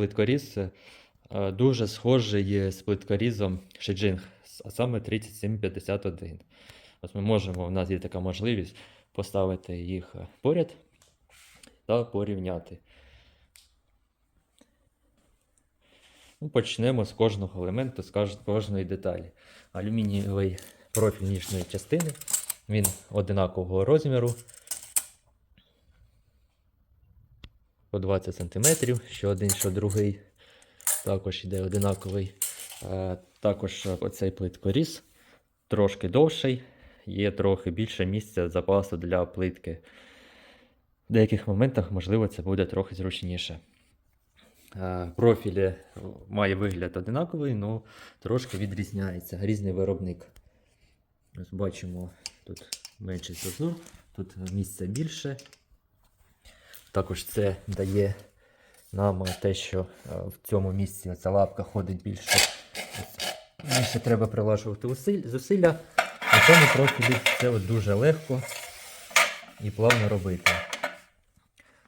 плиткоріз е, дуже схожий з плиткорізом Shijing, а саме 3751. Ось ми можемо, у нас є така можливість поставити їх е, поряд та порівняти. Ну, почнемо з кожного елементу, з кожної деталі. Алюмінієвий профіль ніжної частини. Він одинакового розміру. По 20 см, що один, що другий. Також йде одинаковий. Е, Також оцей плиткоріз трошки довший, є трохи більше місця запасу для плитки. В деяких моментах, можливо, це буде трохи зручніше. Е, Профіль має вигляд одинаковий, але трошки відрізняється. Різний виробник. Ось бачимо, тут менший зазор, тут місця більше. Також це дає нам те, що е, в цьому місці ця лапка ходить більше. Більше треба прилажувати зусилля. На цьому профілі це дуже легко і плавно робити.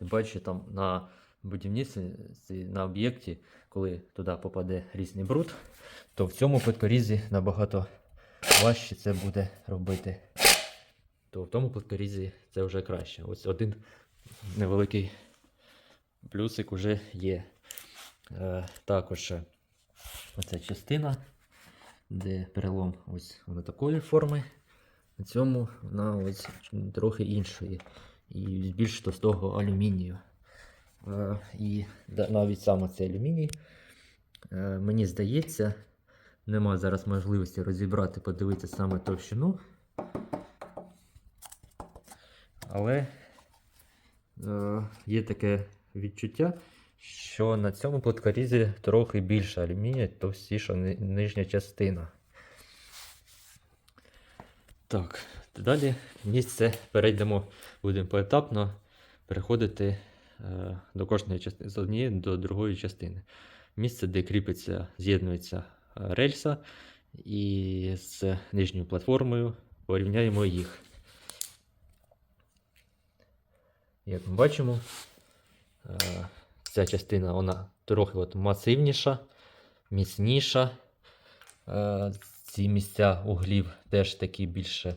Бачите, там на будівництві, на об'єкті, коли туди попаде різний бруд, то в цьому плиткорізі набагато важче це буде робити. То в тому плиткорізі це вже краще. Ось один невеликий плюсик уже є. Е, також оця частина, де перелом ось вона такої форми. На цьому вона ось трохи іншої. І більш товстого алюмінію. Е, і навіть саме цей алюміній, е, мені здається, нема зараз можливості розібрати, подивитися саме товщину. Але є таке відчуття, що на цьому плиткорізі трохи більше алюмінія, ни- нижня частина. Так, далі місце перейдемо, будемо поетапно переходити е, до кожної частини з однієї до другої частини. Місце, де кріпиться, з'єднується е, рельса і з нижньою платформою порівняємо їх. Як ми бачимо, е, ця частина вона трохи от масивніша, міцніша. Е, Ці місця углів теж такі більше.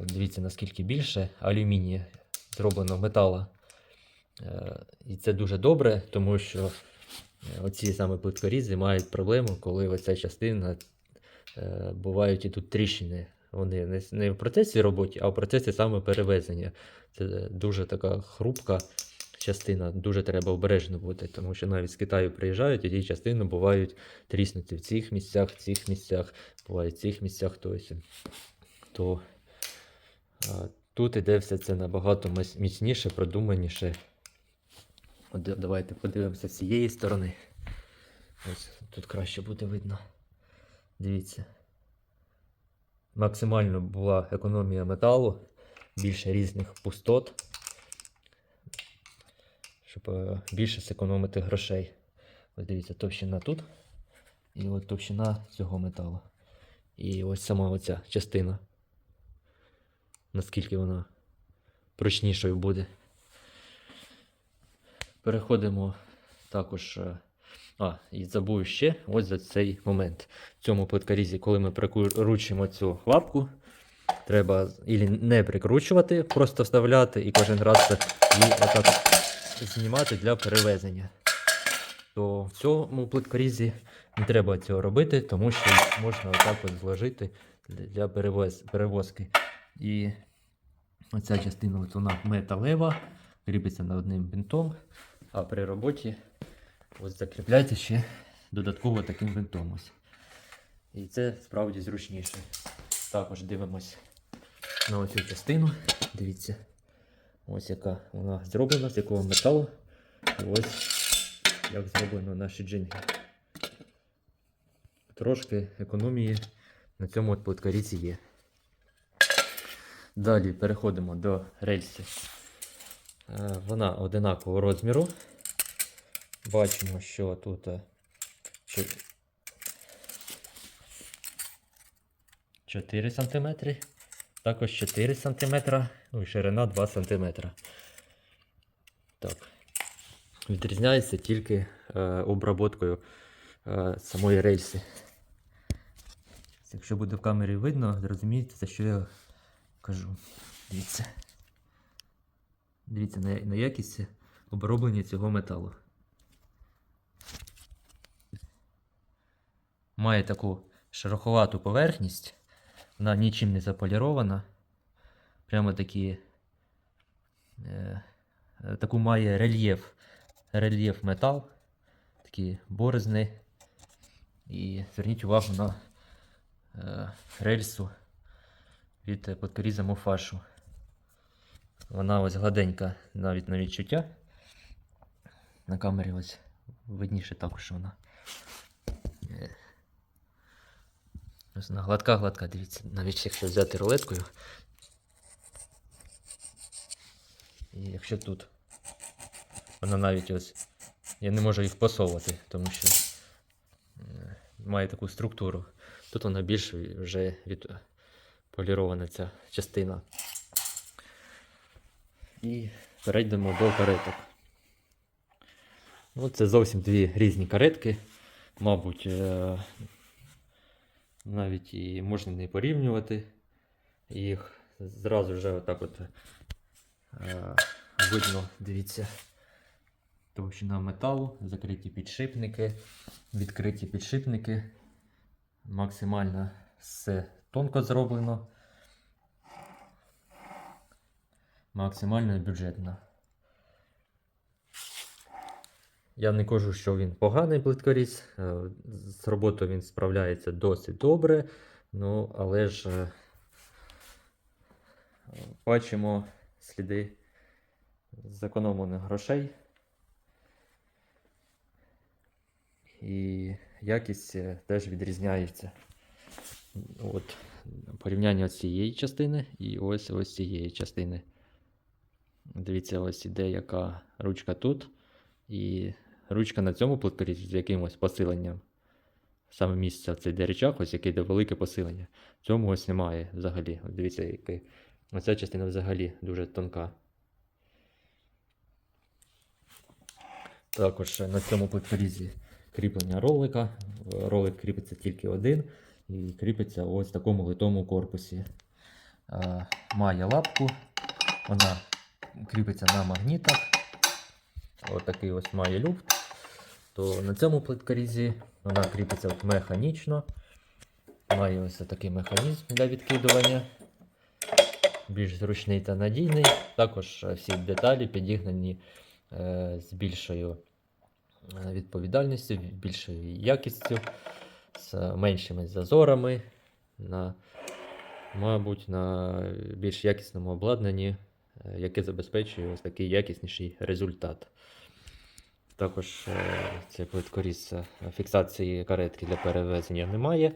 От дивіться, наскільки більше алюмінія зроблено метала. Е, І це дуже добре, тому що оці саме плиткорізи мають проблему, коли оця частина бувають і тут тріщини. Вони не, в процесі роботи, а в процесі саме перевезення. Це дуже така хрупка частина, дуже треба обережно бути, тому що навіть з Китаю приїжджають, і ті частини бувають тріснуті в цих місцях, в цих місцях, бувають в цих місцях. Тобто, то а, тут іде все це набагато міцніше, продуманіше. От давайте подивимося з цієї сторони. Ось тут краще буде видно. Дивіться. Максимально була економія металу, більше різних пустот, щоб е, більше зекономити грошей. Ось дивіться, товщина тут і от товщина цього металу. І ось сама оця частина. Наскільки вона прочнішою буде. Переходимо також. А, і забув ще ось за цей момент. В цьому плиткорізі, коли ми прикручуємо цю лапку, треба ілі не прикручувати, просто вставляти і кожен раз її отак знімати для перевезення. То в цьому плиткорізі не треба цього робити, тому що можна отак от зложити для- перевоз, перевозки. І оця частина от вона металева, кріпиться над одним бинтом, а при роботі ось закріпляється ще додатково таким бинтом. Ось. І це справді зручніше. Також дивимось на оцю частину. Дивіться, ось яка вона зроблена, з якого металу. І ось як зроблено наші джинги. Трошки економії на цьому от плиткоріці є. Далі переходимо до рельси. Е, Вона одинакового розміру. Бачимо, що тут е, 4 см, також 4 см, ну і ширина 2 см. Так. відрізняється тільки е, обработкою е, самої рельси. Якщо буде в камері видно, зрозумієте, за що я кажу. Дивіться. Дивіться на, на якість оброблення цього металу. Має таку шероховату поверхність, вона нічим не заполірована. Прямо такі. Е, е, таку має рельєф. Рельєф метал. Такі борозни. І зверніть увагу на е, рельсу від е, плиткоріза Мофашу. Вона ось гладенька навіть на відчуття. На камері ось видніше також вона. Ось вона гладка-гладка, дивіться, навіть якщо взяти рулеткою. І якщо тут вона навіть ось. Я не можу їх посовувати, тому що е, має таку структуру. Тут вона більш вже від полірована ця частина. І перейдемо до кареток. Ну, це зовсім дві різні каретки. Мабуть, е, навіть і можна не порівнювати їх. Зразу вже отак от е, видно, дивіться, товщина металу, закриті підшипники, відкриті підшипники. Максимально все тонко зроблено. Максимально бюджетно. Я не кажу, що він поганий плиткоріз. е, З роботою він справляється досить добре. Ну, але ж е, бачимо сліди зекономлених грошей. І якість е, теж відрізняється. От порівняння цієї частини і ось ось цієї частини. Дивіться, ось іде яка ручка тут. І ручка на цьому плиткорізі з якимось посиленням. Саме місце цей де речах, ось який де велике посилення. Цьому ось немає взагалі. Дивіться, який. Оця частина взагалі дуже тонка. Також на цьому плиткорізі кріплення ролика. Ролик кріпиться тільки один і кріпиться ось в такому литому корпусі. Має лапку, вона кріпиться на магнітах. Ось такий ось має люфт. То на цьому плиткорізі вона кріпиться механічно. Має ось такий механізм для відкидування. Більш зручний та надійний. Також всі деталі підігнані е, з більшою е, відповідальністю, більшою якістю, з меншими зазорами, на, мабуть, на більш якісному обладнанні, е, яке забезпечує ось такий якісніший результат. Також е, цей плиткоріз е, фіксації каретки для перевезення немає.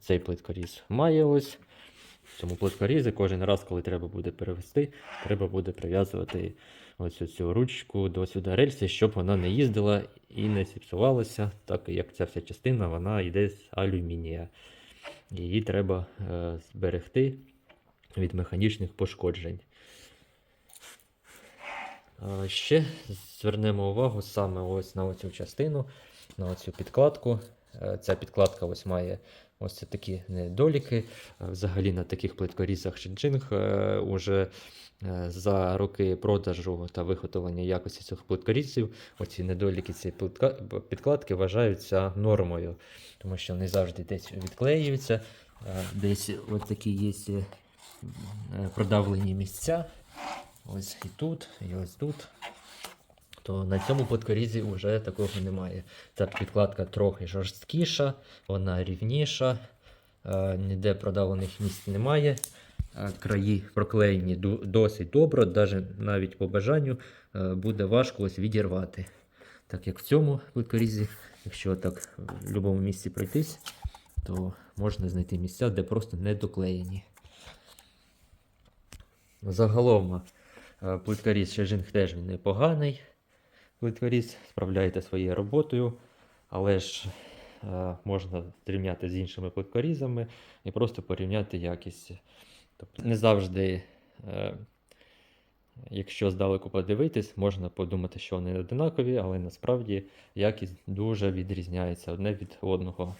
Цей плиткоріз має ось. Цьому плоскорізі кожен раз, коли треба буде перевести, треба буде прив'язувати ось цю ручку до сюди рельси, щоб вона не їздила і не зіпсувалася, так як ця вся частина вона йде з алюмінія. Її треба е, зберегти від механічних пошкоджень. Ще звернемо увагу саме ось на оцю частину, на оцю підкладку. Е, Ця підкладка ось має ось такі недоліки. Е, Взагалі на таких плиткорізах Шенджинг е, уже за роки продажу та виготовлення якості цих плиткорізів, оці недоліки цієї підкладки вважаються нормою, тому що вони завжди десь відклеюються, десь ось такі є продавлені місця. Ось і тут, і ось тут. То на цьому плиткорізі вже такого немає. Та підкладка трохи жорсткіша, вона рівніша, е, ніде продавлених місць немає. Е, Краї проклеєні досить добре, навіть, навіть по бажанню е, буде важко ось відірвати. Так як в цьому плиткорізі, якщо так в будь-якому місці пройтись, то можна знайти місця, де просто не доклеєні. Загалом плиткоріз Шежинг теж він непоганий. Плиткоріз справляєте своєю роботою, але ж е, можна зрівняти з іншими плиткорізами і просто порівняти якість. Тобто не завжди е, Якщо здалеку подивитись, можна подумати, що вони одинакові, але насправді якість дуже відрізняється одне від одного.